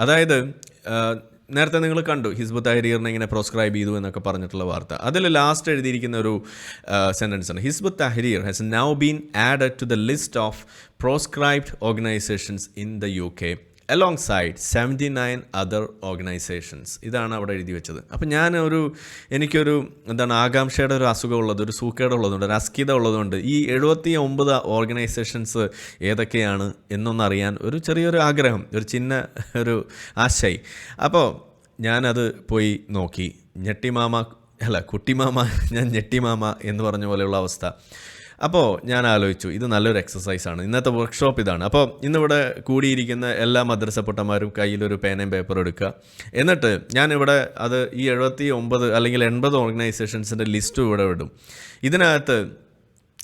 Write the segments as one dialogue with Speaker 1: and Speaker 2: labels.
Speaker 1: അതായത് നേരത്തെ നിങ്ങൾ കണ്ടു ഹിസ്ബു തഹരീറിനെ ഇങ്ങനെ പ്രോസ്ക്രൈബ് ചെയ്തു എന്നൊക്കെ പറഞ്ഞിട്ടുള്ള വാർത്ത. അതിൽ ലാസ്റ്റ് എഴുതിയിരിക്കുന്ന ഒരു സെന്റൻസ് ആണ്. Hizb ut Tahrir has now been added to the list of proscribed organisations in the U K alongside seventy nine other organisations ഇതാണ് അവിടെ എഴുതി വെച്ചത്. അപ്പം ഞാൻ ഒരു എനിക്കൊരു എന്താണ് ആകാംക്ഷയുടെ ഒരു അസുഖം ഉള്ളത് ഒരു സൂക്കേട് ഉള്ളതുകൊണ്ട് ഒരു അസ്കിത ഉള്ളതുകൊണ്ട് ഈ എഴുപത്തി ഒമ്പത് ഓർഗനൈസേഷൻസ് ഏതൊക്കെയാണ് എന്നൊന്നറിയാൻ ഒരു ചെറിയൊരു ആഗ്രഹം ഒരു ചിന്ന ഒരു ആശയി. അപ്പോൾ ഞാനത് പോയി നോക്കി. ഞെട്ടിമാമ അല്ല കുട്ടിമാമ ഞാൻ ഞെട്ടിമാമ എന്ന് പറഞ്ഞ പോലെയുള്ള അവസ്ഥ. അപ്പോൾ ഞാൻ ആലോചിച്ചു ഇത് നല്ലൊരു എക്സസൈസാണ് ഇന്നത്തെ വർക്ക്ഷോപ്പ് ഇതാണ്. അപ്പോൾ ഇന്നിവിടെ കൂടിയിരിക്കുന്ന എല്ലാ മദ്രസ പൊട്ടന്മാരും കയ്യിലൊരു പേനയും പേപ്പറും എടുക്കുക. എന്നിട്ട് ഞാനിവിടെ അത് ഈ എഴുപത്തി ഒമ്പത് അല്ലെങ്കിൽ എൺപത് ഓർഗനൈസേഷൻസിന്റെ ലിസ്റ്റും ഇവിടെ വിടും ഇതിനകത്ത്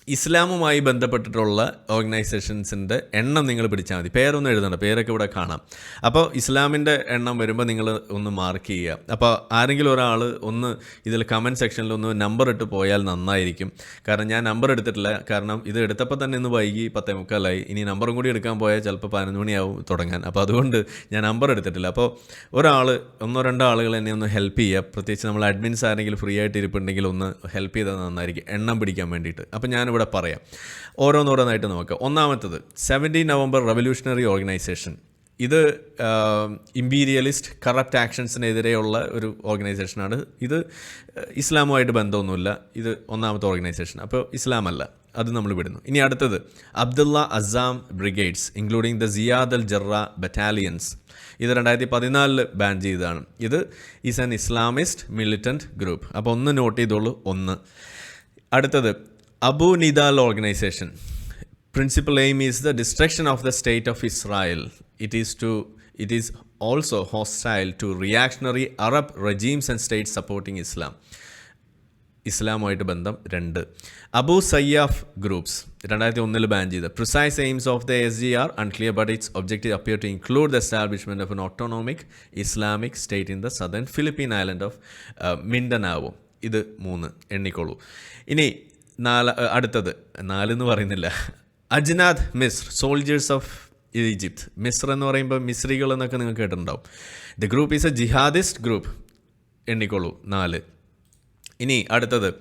Speaker 1: ഇസ്ലാമുമായി ബന്ധപ്പെട്ടിട്ടുള്ള ഓർഗനൈസേഷൻസിന്റെ എണ്ണം നിങ്ങൾ പിടിച്ചാൽ മതി. പേരൊന്നും എഴുതണ്ട. പേരൊക്കെ ഇവിടെ കാണാം. അപ്പോൾ ഇസ്ലാമിന്റെ എണ്ണം വരുമ്പോൾ നിങ്ങൾ ഒന്ന് മാർക്ക് ചെയ്യുക. അപ്പോൾ ആരെങ്കിലും ഒരാൾ ഒന്ന് ഇതിൽ കമന്റ് സെക്ഷനിൽ ഒന്ന് നമ്പർ ഇട്ട് പോയാൽ നന്നായിരിക്കും. കാരണം ഞാൻ നമ്പർ എടുത്തിട്ടില്ല. കാരണം ഇത് എടുത്തപ്പോൾ തന്നെ ഇന്ന് വൈകി പത്തേ മുക്കാലായി. ഇനി നമ്പറും കൂടി എടുക്കാൻ പോയാൽ ചിലപ്പോൾ പതിനൊന്ന് മണിയാവും തുടങ്ങാൻ. അപ്പോൾ അതുകൊണ്ട് ഞാൻ നമ്പർ എടുത്തിട്ടില്ല. അപ്പോൾ ഒരാൾ ഒന്നോ രണ്ടോ ആളുകൾ എന്നെ ഒന്ന് ഹെൽപ്പ് ചെയ്യുക. പ്രത്യേകിച്ച് നമ്മൾ അഡ്മിൻസ് ആരെങ്കിലും ഫ്രീ ആയിട്ട് ഇരിപ്പുണ്ടെങ്കിൽ ഒന്ന് ഹെൽപ്പ് ചെയ്താൽ നന്നായിരിക്കും. എണ്ണം പിടിക്കാൻ വേണ്ടിയിട്ട്. അപ്പോൾ ഞാനിവിടെ പറയാം. ഓരോന്നോരോന്നായിട്ട് നമുക്ക് ഒന്നാമത്തത് സെവന്റീൻ നവംബർ റവല്യൂഷണറി ഓർഗനൈസേഷൻ ഇത് ഇമ്പീരിയലിസ്റ്റ് കറപ്റ്റ് ആക്ഷൻസിനെതിരെയുള്ള ഒരു ഓർഗനൈസേഷനാണ് ഇത് ഇസ്ലാമുമായിട്ട് ബന്ധമൊന്നുമില്ല. ഇത് ഒന്നാമത്തെ ഓർഗനൈസേഷൻ അപ്പോൾ ഇസ്ലാമല്ല. അത് നമ്മൾ വിടുന്നു. ഇനി അടുത്തത് Abdullah Azzam brigades including the Ziad al Jarrah battalions ഇത് രണ്ടായിരത്തി പതിനാലിൽ ബാൻ ചെയ്തതാണ്. ഇത് is an Islamist militant group അപ്പോൾ ഒന്ന് നോട്ട് ചെയ്തോളൂ ഒന്ന്. അടുത്തത് Abu Nidal organisation principal aim is the destruction of the state of Israel it is to it is also hostile to reactionary Arab regimes and states supporting Islam ഇസ്ലാമുമായിട്ട് ബന്ധം രണ്ട്. Abu Sayyaf groups രണ്ടായിരത്തി ഒന്നിൽ ban ചെയ്ത് precise aims of the S G R unclear but its objective appear to include the establishment of an autonomic Islamic state in the southern Philippine island of Mindanao ഇത് മൂന്ന്. എണ്ണിക്കോളൂ. ഇനി നാല് അടുത്തത്. നാലെന്ന് പറയുന്നില്ല. Ajnad Misr soldiers of Egypt Misr എന്ന് പറയുമ്പോൾ മിസ്രികൾ എന്നൊക്കെ നിങ്ങൾ കേട്ടിട്ടുണ്ടാവും. The group is a jihadist group എണ്ണിക്കോളൂ നാല്. ഇനി അടുത്തത്.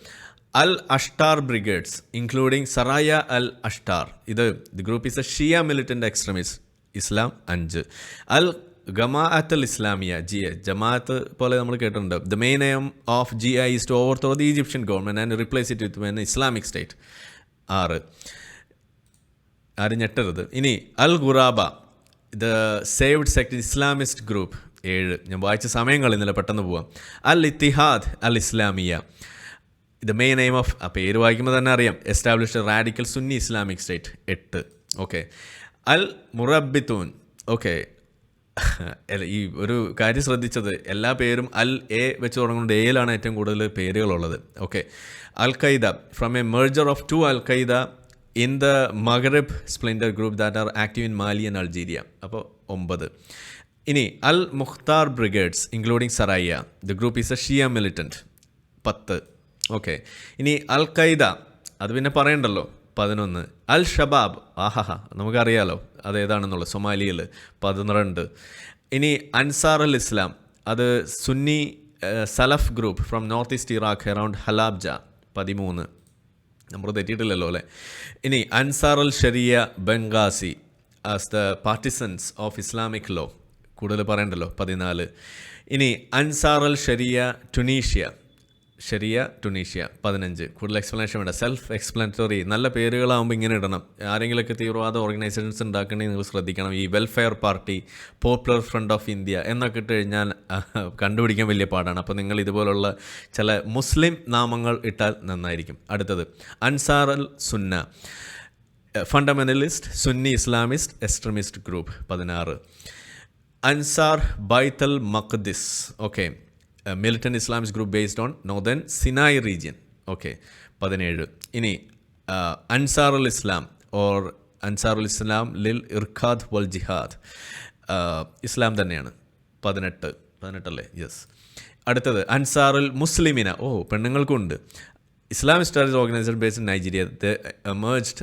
Speaker 1: Al Ashtar brigades including Saraya al Ashtar. ഇത് the group is a Shia militant extremist Islam അഞ്ച്. Al Gamaat al Islamiya G A Jamaat പോലെ നമ്മൾ കേട്ടിട്ടുണ്ട്. The main aim of G I is to overthrow the Egyptian government and replace it with an Islamic state ആറ്. ആരും ഞെട്ടരുത് ഇനി al Ghuraba the saved sect Islamist group ഏഴ്. ഞാൻ വായിച്ച സമയം ഇന്നലെ പെട്ടെന്ന് പോവാം. Al Ittihad al Islamiya. The main aim of ആ പേര് വായിക്കുമ്പോൾ തന്നെ അറിയാം. Established radical Sunni Islamic state എട്ട്. ഓക്കെ അൽ മുറബിത്തൂൻ ഓക്കെ ഈ ഒരു കാര്യം ശ്രദ്ധിച്ചത്. എല്ലാ പേരും അൽ എ വെച്ച് തുടങ്ങുന്നത് എയിലാണ് ഏറ്റവും കൂടുതൽ പേരുകളുള്ളത്. Okay al Qaeda from a merger of two al Qaeda in the Maghreb splinter group that are active in Mali and Algeria അപ്പോൾ ഒമ്പത്. ഇനി al Mukhtar brigades including Saraya. The group is a Shia militant പത്ത്. Okay ഇനി al Qaeda അത് പിന്നെ പറയണ്ടല്ലോ. പതിനൊന്ന്. അൽ Shabab. ആഹാ നമുക്കറിയാലോ അതേതാണെന്നുള്ളത്. സൊമാലിയിൽ പതിനെണ്ട് ഇനി അൻസാർ അൽ ഇസ്ലാം. അത് Sunni Salaf group from north east Iraq around Halabja. പതിമൂന്ന്. നമ്മൾ തെറ്റിയിട്ടില്ലല്ലോ അല്ലേ? ഇനി Ansar al Sharia Benghazi. As the partisans of Islamic law കൂടുതൽ പറയണ്ടല്ലോ. പതിനാല്. ഇനി Ansar al Sharia Tunisia. Sharia Tunisia പതിനഞ്ച്. കൂടുതൽ എക്സ്പ്ലനേഷൻ വേണ്ട. സെൽഫ് എക്സ്പ്ലനറ്ററി നല്ല പേരുകളാകുമ്പോൾ ഇങ്ങനെ ഇടണം. ആരെങ്കിലുമൊക്കെ തീവ്രവാദ ഓർഗനൈസേഷൻസ് ഉണ്ടാക്കണമെങ്കിൽ നിങ്ങൾ ശ്രദ്ധിക്കണം. ഈ Welfare Party Popular Front of India എന്നൊക്കെ ഇട്ട് കഴിഞ്ഞാൽ കണ്ടുപിടിക്കാൻ വലിയ പാടാണ്. അപ്പോൾ നിങ്ങൾ ഇതുപോലുള്ള ചില മുസ്ലിം നാമങ്ങൾ ഇട്ടാൽ നന്നായിരിക്കും. അടുത്തത് Ansar al Sunna. Fundamentalist Sunni Islamist extremist group പതിനാറ്. Ansar Beit al Maqdis okay militant Islamist group based on northern Sinai region okay പതിനേഴ്. ഇനി അൻസാർ ഉൽ ഇസ്ലാം or Ansar ul Islam lil Irshad വൽ ജിഹാദ്. ഇസ്ലാം തന്നെയാണ്. പതിനെട്ട്. പതിനെട്ടല്ലേ? യെസ് അടുത്തത് അൻസാറുൽ മുസ്ലിമിന. ഓ പെണ്ണുങ്ങൾക്കുണ്ട് Islamist terrorist organization based in Nigeria. They emerged.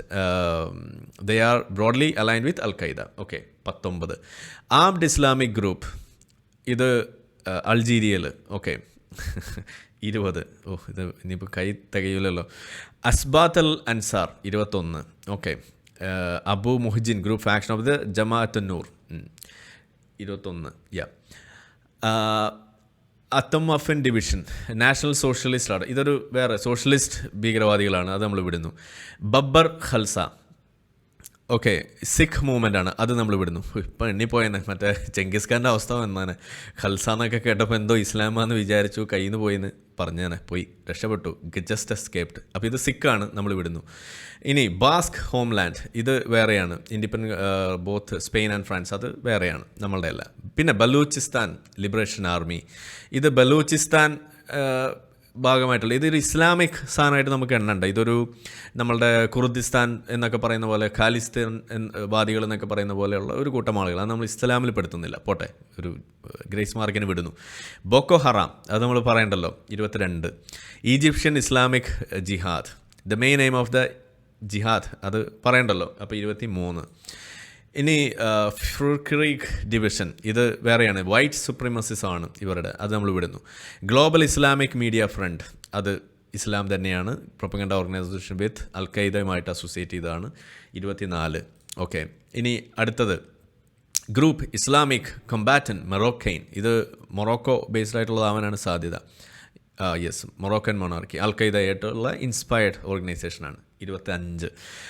Speaker 1: Are broadly aligned with Al Qaeda. Okay, പത്തൊമ്പത്. ആംഡ് ഇസ്ലാമിക് ഗ്രൂപ്പ് ഇത് അൾജീരിയയിൽ ഓക്കെ. ഇരുപത്. ഓ ഇത് ഇനിയിപ്പോൾ കൈ തികയില്ലല്ലോ അസ്ബാത്ത് അൽ അൻസാർ ഇരുപത്തൊന്ന്. Okay. Abu Muhajin group faction of the Jamaat Nur ഇരുപത്തൊന്ന്. യാ. അത്തം അഫൻ ഡിവിഷൻ നാഷണൽ സോഷ്യലിസ്റ്റാണ് ഇതൊരു വേറെ സോഷ്യലിസ്റ്റ് ഭീകരവാദികളാണ്. അത് നമ്മൾ വിടുന്നു. ബബ്ബർ ഖൽസ. ഓക്കെ സിഖ് മൂവ്മെന്റ് ആണ്. അത് നമ്മൾ വിടുന്നു. ഇപ്പം എണ്ണിപ്പോയെന്നെ. മറ്റേ ചെങ്കിസ് ഖാന്റെ അവസ്ഥ വന്നാണ് ഖൽസ എന്നൊക്കെ കേട്ടപ്പോൾ എന്തോ ഇസ്ലാമാന്ന് വിചാരിച്ചു കയ്യിൽ നിന്ന് പോയിന്ന് പറഞ്ഞാണ് പോയി രക്ഷപ്പെട്ടു. ജസ്റ്റ് എസ്കേപ്ഡ് അപ്പോൾ ഇത് സിഖാണ് നമ്മൾ വിടുന്നു. ഇനി ബാസ്ക് ഹോംലാൻഡ് ഇത് വേറെയാണ്. Independent both Spain and France അത് വേറെയാണ് നമ്മളുടെ അല്ല പിന്നെ ബലൂചിസ്ഥാൻ ലിബറേഷൻ ആർമി ഇത് ബലൂചിസ്ഥാൻ ഭാഗമായിട്ടുള്ള. ഇതൊരു ഇസ്ലാമിക് സാധനമായിട്ട് നമുക്ക് എണ്ണണ്ട. ഇതൊരു നമ്മളുടെ കുർദിസ്ഥാൻ എന്നൊക്കെ പറയുന്ന പോലെ ഖാലിസ്ഥാൻ വാദികൾ എന്നൊക്കെ പറയുന്ന പോലെയുള്ള ഒരു കൂട്ടം ആളുകൾ. അത് നമ്മൾ ഇസ്ലാമിൽ പെടുത്തുന്നില്ല. പോട്ടെ ഒരു ഗ്രേസ് മാർക്കിന് വിടുന്നു. ബോക്കോ ഹറാം അത് നമ്മൾ പറയണ്ടല്ലോ ഇരുപത്തിരണ്ട്. Egyptian Islamic jihad. The main aim of the jihad അത് പറയണ്ടല്ലോ അപ്പോൾ ഇരുപത്തി മൂന്ന് ഇനി ഫ്രൂക്രീക് ഡിവിഷൻ ഇത് വേറെയാണ്. വൈറ്റ് സുപ്രീമസിസ് ആണ് ഇവരുടെ. അത് നമ്മൾ വിടുന്നു. ഗ്ലോബൽ ഇസ്ലാമിക് മീഡിയ ഫ്രണ്ട് അത് ഇസ്ലാം തന്നെയാണ്. പ്രൊപ്പഗണ്ട ഓർഗനൈസേഷൻ വിത്ത് അൽ ഖൈദയുമായിട്ട് അസോസിയേറ്റ് ചെയ്തതാണ്. ഇരുപത്തിനാല്. ഓക്കെ ഇനി അടുത്തത്. ഗ്രൂപ്പ് ഇസ്ലാമിക് കൊമ്പാറ്റൻ മൊറോക്കൈൻ ഇത് മൊറോക്കോ ബേസ്ഡ് ആയിട്ടുള്ളതാവാനാണ് സാധ്യത. യെസ് മൊറോക്കൻ മൊണാർക്കി അൽ ഖൈദയായിട്ടുള്ള ഇൻസ്പയർഡ് ഓർഗനൈസേഷനാണ് ഇരുപത്തി അഞ്ച്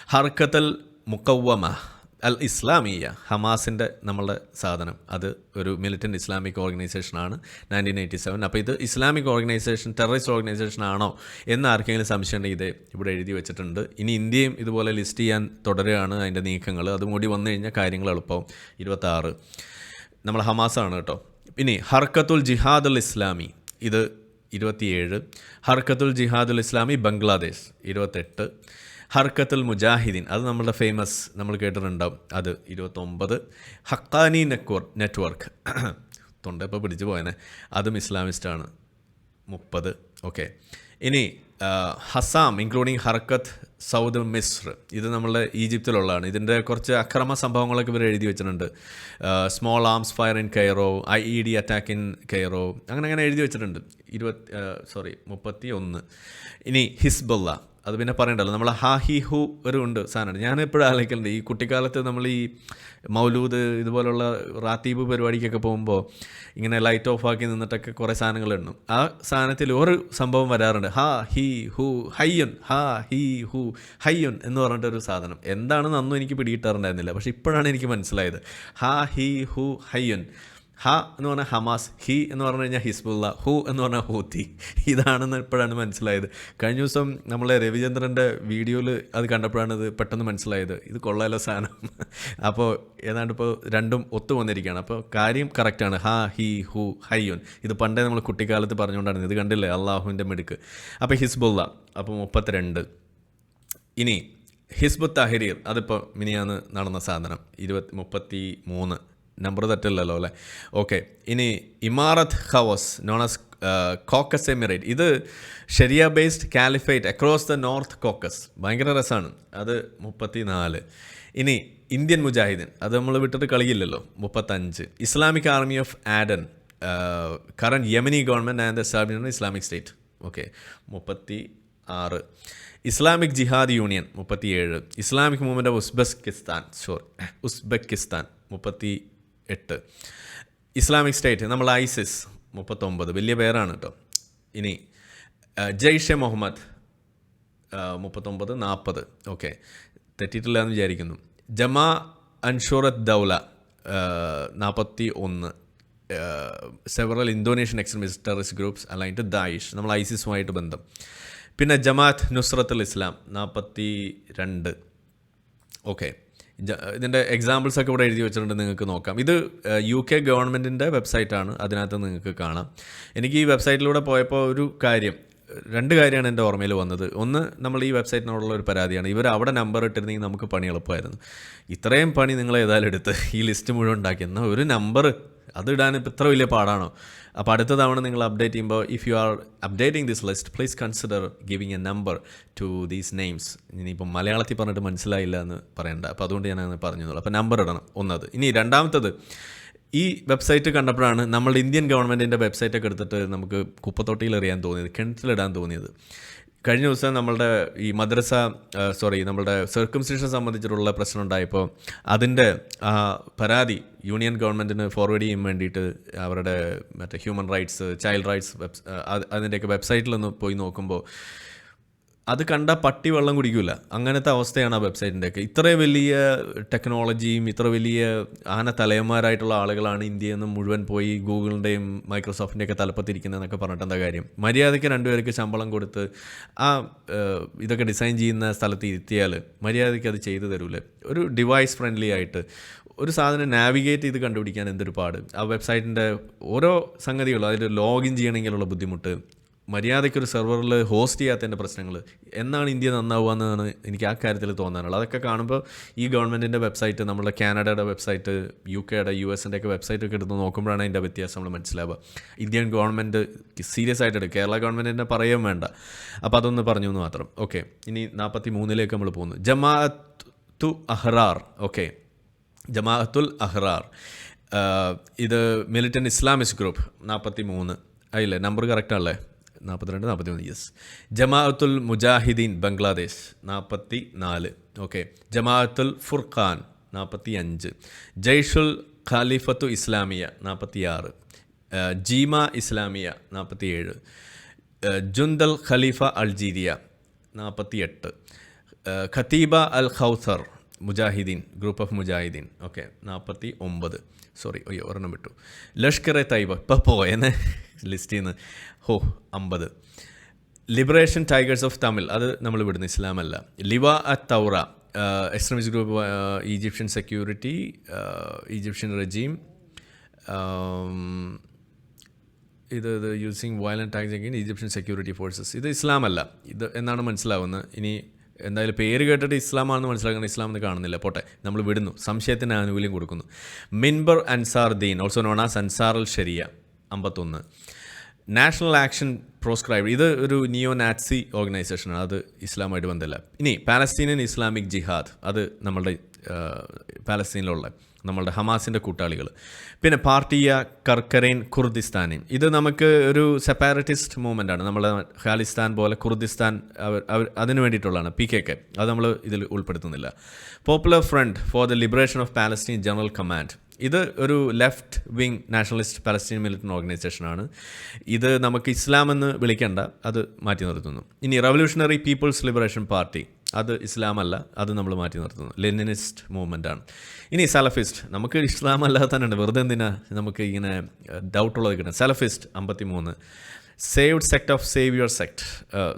Speaker 1: ഹർക്കത്തൽ മുക്കവ്വമ അൽ ഇസ്ലാമിയ ഹമാസിന്റെ നമ്മളുടെ സാധനം. അത് ഒരു മിലിറ്റന്റ് ഇസ്ലാമിക് ഓർഗനൈസേഷനാണ് നയന്റീൻ എയ്റ്റി സെവൻ അപ്പോൾ ഇത് ഇസ്ലാമിക് ഓർഗനൈസേഷൻ ടെററിസ്റ്റ് ഓർഗനൈസേഷൻ ആണോ എന്ന് ആർക്കെങ്കിലും സംശയം ഉണ്ടെങ്കിൽ ഇത് ഇവിടെ എഴുതി വെച്ചിട്ടുണ്ട്. ഇനി ഇന്ത്യയും ഇതുപോലെ ലിസ്റ്റ് ചെയ്യാൻ തുടരുകയാണ് അതിന്റെ നീക്കങ്ങൾ. അത് കൂടി വന്നു കഴിഞ്ഞാൽ കാര്യങ്ങൾ എളുപ്പം. ഇരുപത്താറ്. നമ്മൾ ഹമാസാണ് കേട്ടോ. ഇനി ഹർക്കത്തുൽ ജിഹാദുൽ ഇസ്ലാമി ഇത് ഇരുപത്തിയേഴ്. ഹർക്കത്തുൽ ജിഹാദുൽ ഇസ്ലാമി ബംഗ്ലാദേശ് ഇരുപത്തെട്ട്. ഹർക്കത്തുൽ മുജാഹിദീൻ. അത് നമ്മളുടെ ഫേമസ് നമ്മൾ കേട്ടിട്ടുണ്ടാവും. അത് ഇരുപത്തൊമ്പത് ഹക്കാനി നെക്വർ നെറ്റ്വർക്ക്. തൊണ്ട ഇപ്പോൾ പിടിച്ചു പോയനെ. അതും ഇസ്ലാമിസ്റ്റാണ് മുപ്പത്. ഓക്കെ ഇനി Hasm including Harakat Sawaed Misr. ഇത് നമ്മളുടെ ഈജിപ്തിലുള്ളതാണ്. ഇതിന്റെ കുറച്ച് അക്രമ സംഭവങ്ങളൊക്കെ ഇവർ എഴുതി വെച്ചിട്ടുണ്ട്. Small arms fire in Cairo I E D attack in Cairo അങ്ങനെ അങ്ങനെ എഴുതി വെച്ചിട്ടുണ്ട്. ഇരുപത്തി സോറി മുപ്പത്തി ഒന്ന് ഇനി ഹിസ്ബുള്ള അത് പിന്നെ പറയണ്ടല്ലോ. നമ്മൾ ഹാ ഹി ഹു ഒരു ഉണ്ട് സാധനമാണ് ഞാൻ എപ്പോഴും ആലോചിക്കലുണ്ട്. ഈ കുട്ടിക്കാലത്ത് നമ്മൾ ഈ മൗലൂദ് ഇതുപോലുള്ള റാത്തീബ് പരിപാടിക്കൊക്കെ പോകുമ്പോൾ ഇങ്ങനെ ലൈറ്റ് ഓഫ് ആക്കി നിന്നിട്ടൊക്കെ കുറേ സാധനങ്ങൾ എണ്ണും ആ സാധനത്തിൽ ഒരു സംഭവം വരാറുണ്ട്. ഹാ ഹി ഹു ഹയ്യൻ. ഹാ ഹി ഹു ഹയ്യൻ എന്ന് പറഞ്ഞിട്ടൊരു സാധനം. എന്താണെന്ന് അന്നും എനിക്ക് പിടികിട്ടാറുണ്ടായിരുന്നില്ല. പക്ഷേ ഇപ്പോഴാണ് എനിക്ക് മനസ്സിലായത്. ഹാ ഹി ഹു ഹയ്യൻ. ഹ എന്ന് പറഞ്ഞാൽ ഹമാസ് ഹി എന്ന് പറഞ്ഞു കഴിഞ്ഞാൽ ഹിസ്ബുള്ള ഹു എന്ന് പറഞ്ഞാൽ ഹൂത്തി. ഇതാണെന്ന് ഇപ്പോഴാണ് മനസ്സിലായത്. കഴിഞ്ഞ ദിവസം നമ്മളെ രവിചന്ദ്രന്റെ വീഡിയോയിൽ അത് കണ്ടപ്പോഴാണ് ഇത് പെട്ടെന്ന് മനസ്സിലായത്. ഇത് കൊള്ളാലോ സാധനം. അപ്പോൾ ഏതാണ്ട് ഇപ്പോൾ രണ്ടും ഒത്തു വന്നിരിക്കുകയാണ്. അപ്പോൾ കാര്യം കറക്റ്റാണ് ഹാ ഹി ഹു ഹയ്യോൻ. ഇത് പണ്ടേ നമ്മൾ കുട്ടിക്കാലത്ത് പറഞ്ഞുകൊണ്ടാണ് ഇത് കണ്ടില്ലേ? അള്ളാഹുവിന്റെ മെടുക്ക്. അപ്പോൾ ഹിസ്ബുള്ള അപ്പോൾ മുപ്പത്തിരണ്ട്. ഇനി ഹിസ്ബു തഹരീർ അതിപ്പോൾ മിനിയാന്ന് നടന്ന സാധനം. ഇരുപത്തി മുപ്പത്തി മൂന്ന് നമ്പർ തെറ്റല്ലല്ലോ അല്ലേ? ഓക്കെ ഇനി ഇമാറത്ത് ഹവസ് നോൺ ആസ് കോക്കസ് എമിറേറ്റ് ഇത് Sharia based caliphate across the north Caucasus ഭയങ്കര രസമാണ് അത് മുപ്പത്തി നാല് ഇനി ഇന്ത്യൻ മുജാഹിദീൻ. അത് നമ്മൾ വിട്ടിട്ട് കളിയില്ലല്ലോ. മുപ്പത്തഞ്ച്. Islamic army of Aden current Yemeni government and establish Islamic state okay മുപ്പത്തി ആറ് ഇസ്ലാമിക് ജിഹാദ് യൂണിയൻ മുപ്പത്തിയേഴ്. Islamic movement of Uzbekistan sorry Uzbekistan മുപ്പത്തി എട്ട്. ഇസ്ലാമിക് സ്റ്റേറ്റ് നമ്മൾ ഐസിസ് മുപ്പത്തൊമ്പത് വലിയ പേരാണ് കേട്ടോ ഇനി ജയ്ഷെ മുഹമ്മദ് മുപ്പത്തൊമ്പത് നാൽപ്പത് ഓക്കെ. തെറ്റിയിട്ടില്ല എന്ന് വിചാരിക്കുന്നു. ജമാ അൻഷുറത്ത് ദൗല നാൽപ്പത്തി ഒന്ന് several Indonesian extremist terrorist groups to Daesh നമ്മൾ ഐസിസുമായിട്ട് ബന്ധം. പിന്നെ ജമാഅത്ത് നുസ്രത്തുൽ ഇസ്ലാം നാൽപ്പത്തി രണ്ട് ഓക്കെ. ഇതിന്റെ എക്സാമ്പിൾസ് ഒക്കെ ഇവിടെ എഴുതി വെച്ചിട്ടുണ്ട് നിങ്ങൾക്ക് നോക്കാം. ഇത് യു കെ ഗവൺമെന്റിന്റെ വെബ്സൈറ്റാണ് അതിനകത്ത് നിങ്ങൾക്ക് കാണാം. എനിക്ക് ഈ വെബ്സൈറ്റിലൂടെ പോയപ്പോൾ ഒരു കാര്യം രണ്ട് കാര്യമാണ് എന്റെ ഓർമ്മയിൽ വന്നത്. ഒന്ന് നമ്മൾ ഈ വെബ്സൈറ്റിനോടുള്ള ഒരു പരാതിയാണ്. ഇവർ അവിടെ നമ്പർ ഇട്ടിരുന്നെങ്കിൽ നമുക്ക് പണി എളുപ്പമായിരുന്നു. ഇത്രയും പണി നിങ്ങൾ ഏതായാലും എടുത്ത് ഈ ലിസ്റ്റ് മുഴുവൻ ഉണ്ടാക്കി. എന്നാൽ ഒരു നമ്പർ അത് ഇടാൻ ഇപ്പം ഇത്ര വലിയ പാടാണോ? അപ്പോൾ അടുത്ത തവണ നിങ്ങൾ അപ്ഡേറ്റ് ചെയ്യുമ്പോൾ if you are updating this list please consider giving a number to these names ഇനിയിപ്പം മലയാളത്തിൽ പറഞ്ഞിട്ട് മനസ്സിലായില്ല എന്ന് പറയണ്ട. അപ്പോൾ അതുകൊണ്ട് ഞാൻ അങ്ങനെ പറഞ്ഞതുള്ളൂ അപ്പോൾ നമ്പർ ഇടണം ഒന്നത്. ഇനി രണ്ടാമത്തത് ഈ വെബ്സൈറ്റ് കണ്ടപ്പോഴാണ് നമ്മൾ ഇന്ത്യൻ ഗവൺമെന്റിന്റെ വെബ്സൈറ്റൊക്കെ എടുത്തിട്ട് നമുക്ക് കുപ്പത്തൊട്ടിയിൽ എറിയാൻ തോന്നിയത് കിണറ്റിലിടാൻ തോന്നിയത്. കഴിഞ്ഞ ദിവസം നമ്മളുടെ ഈ മദ്രസ സോറി നമ്മളുടെ സർക്കംസ്റ്റേഷൻ സംബന്ധിച്ചിട്ടുള്ള പ്രശ്നം ഉണ്ടായപ്പോൾ അതിന്റെ പരാതി യൂണിയൻ ഗവൺമെന്റിന് ഫോർവേഡ് ചെയ്യാൻ വേണ്ടിയിട്ട് അവരുടെ മറ്റേ human rights child rights webs അതിന്റെയൊക്കെ വെബ്സൈറ്റിലൊന്ന് പോയി നോക്കുമ്പോൾ അത് കണ്ട പട്ടി വെള്ളം കുടിക്കില്ല അങ്ങനത്തെ അവസ്ഥയാണ് ആ വെബ്സൈറ്റിന്റെ ഒക്കെ ഇത്ര വലിയ ടെക്നോളജിയും ഇത്ര വലിയ ആന തലയന്മാരായിട്ടുള്ള ആളുകളാണ് ഇന്ത്യയിൽ നിന്ന് മുഴുവൻ പോയി ഗൂഗിളിന്റെയും മൈക്രോസോഫ്റ്റിന്റെയൊക്കെ തലപ്പത്തിരിക്കുന്നതെന്നൊക്കെ പറഞ്ഞിട്ട് എന്താ കാര്യം? മര്യാദയ്ക്ക് രണ്ടുപേർക്ക് ശമ്പളം കൊടുത്ത് ആ ഇതൊക്കെ ഡിസൈൻ ചെയ്യുന്ന സ്ഥലത്ത് ഇരുത്തിയാൽ മര്യാദയ്ക്ക് അത് ചെയ്തു തരൂലേ? ഒരു ഡിവൈസ് ഫ്രണ്ട്ലി ആയിട്ട് ഒരു സാധനം നാവിഗേറ്റ് ചെയ്ത് കണ്ടുപിടിക്കാൻ എന്തൊരു പാട്? ആ വെബ്സൈറ്റിന്റെ ഓരോ സംഗതികളും അതിൽ ലോഗിൻ ചെയ്യണമെങ്കിലുള്ള ബുദ്ധിമുട്ട് മര്യാദയ്ക്കൊരു സെർവറിൽ ഹോസ്റ്റ് ചെയ്യാത്തതിന്റെ പ്രശ്നങ്ങൾ എന്നാണ് ഇന്ത്യ നന്നാവുക എന്നാണ് എനിക്ക് ആ കാര്യത്തിൽ തോന്നാനുള്ളത്. അതൊക്കെ കാണുമ്പോൾ ഈ ഗവൺമെന്റിന്റെ വെബ്സൈറ്റ് നമ്മുടെ കാനഡയുടെ വെബ്സൈറ്റ് യു കെയുടെ യു എസിന്റെ ഒക്കെ വെബ്സൈറ്റ് ഒക്കെ എടുത്ത് നോക്കുമ്പോഴാണ് അതിന്റെ വ്യത്യാസം നമ്മൾ മനസ്സിലാവുക. ഇന്ത്യൻ ഗവൺമെന്റ് സീരിയസ് ആയിട്ട് എടുക്കുക കേരള ഗവൺമെന്റിനെ പറയുകയും വേണ്ട. അപ്പോൾ അതൊന്ന് പറഞ്ഞു എന്ന് മാത്രം. ഓക്കെ ഇനി നാൽപ്പത്തി മൂന്നിലേക്ക് നമ്മൾ പോകുന്നു. ജമാഅത്തു അഹ്റാർ. ഓക്കെ ജമാഅത്തുൽ അഹ്റാർ. ഇത് മിലിറ്റൻ ഇസ്ലാമിസ്റ്റ് ഗ്രൂപ്പ്. നാൽപ്പത്തി മൂന്ന് അല്ലേ നമ്പർ കറക്റ്റ് ആണല്ലേ? നാൽപ്പത്തിരണ്ട് നാൽപ്പത്തി മൂന്ന് യെസ് ജമാഅത്തുൽ മുജാഹിദീൻ ബംഗ്ലാദേശ്. നാൽപ്പത്തി നാല് ഓക്കെ ജമാഅത്തുൽ ഫുർഖാൻ നാൽപ്പത്തി അഞ്ച് ജയ്ഷുൽ ഖാലിഫത്തു ഇസ്ലാമിയ നാൽപ്പത്തി ആറ് ജീമ ഇസ്ലാമിയ നാൽപ്പത്തി ഏഴ് ജുന്തൽ ഖലീഫ അൾജീരിയ നാൽപ്പത്തി എട്ട് Katibat al Kawthar Mujahideen group of Mujahideen. Okay നാൽപ്പത്തി ഒമ്പത് സോറി അയ്യോ ഒരെണ്ണം വിട്ടു. ലഷ്കർ എ തൈബ ഇപ്പോൾ പോയെന്ന് ലിസ്റ്റിൽ നിന്ന് ഹോ അമ്പത്. ലിബറേഷൻ ടൈഗേഴ്സ് ഓഫ് തമിഴ് അത് നമ്മൾ വിടുന്നു ഇസ്ലാമല്ല. Liwa at Thawra extremist group Egyptian security Egyptian regime ഇത് ഇത് using violent attacks against Egyptian security forces ഇത് ഇസ്ലാമല്ല. ഇത് എന്നാണ് മനസ്സിലാവുന്നത്? ഇനി എന്തായാലും പേര് കേട്ടിട്ട് ഇസ്ലാമാണെന്ന് മനസ്സിലാക്കുന്നത് ഇസ്ലാം എന്ന് കാണുന്നില്ല. പോട്ടെ നമ്മൾ വിടുന്നു. സംശയത്തിന് ആനുകൂല്യം കൊടുക്കുന്നു. Minbar Ansar Deen also known as al Sharia അമ്പത്തൊന്ന്. നാഷണൽ ആക്ഷൻ പ്രോസ്ക്രൈബ് ഇത് ഒരു നിയോ നാറ്റ്സി ഓർഗനൈസേഷനാണ് അത് ഇസ്ലാമായിട്ട് ബന്ധമില്ല. ഇനി പാലസ്തീനിയൻ ഇസ്ലാമിക് ജിഹാദ് അത് നമ്മളുടെ പാലസ്തീനിലുള്ള നമ്മളുടെ ഹമാസിന്റെ കൂട്ടാളികൾ പിന്നെ പാർട്ടിയ കർക്കരൈൻ കുർദിസ്ഥാനി ഇത് നമുക്ക് ഒരു സെപ്പാരറ്റിസ്റ്റ് മൂവ്മെന്റ് ആണ് ഖാലിസ്ഥാൻ പോലെ കുർദിസ്ഥാൻ അവർ അവർ അതിന് വേണ്ടിയിട്ടുള്ളതാണ്. P K K. അത് നമ്മൾ ഇതിൽ ഉൾപ്പെടുത്തുന്നില്ല. Popular Front for the Liberation of Palestine General Command ഇത് ഒരു left wing nationalist Palestine militant ഓർഗനൈസേഷനാണ് ഇത് നമുക്ക് ഇസ്ലാം എന്ന് വിളിക്കേണ്ട. അത് മാറ്റി നിർത്തുന്നു. ഇനി റവല്യൂഷണറി പീപ്പിൾസ് ലിബറേഷൻ പാർട്ടി അത് ഇസ്ലാം അല്ല അത് നമ്മൾ മാറ്റി നിർത്തുന്നു. ലെനിനിസ്റ്റ് മൂവ്മെന്റ് ആണ് ഇനി സലഫിസ്റ്റ്. നമുക്ക് ഇസ്ലാം അല്ലാതെ തന്നെ വെറുതെ എന്തിനാ നമുക്ക് ഇങ്ങനെ ഡൗട്ടുള്ളത് കിട്ടുന്നത്? സലഫിസ്റ്റ് അമ്പത്തി മൂന്ന് saved sect of saviour sect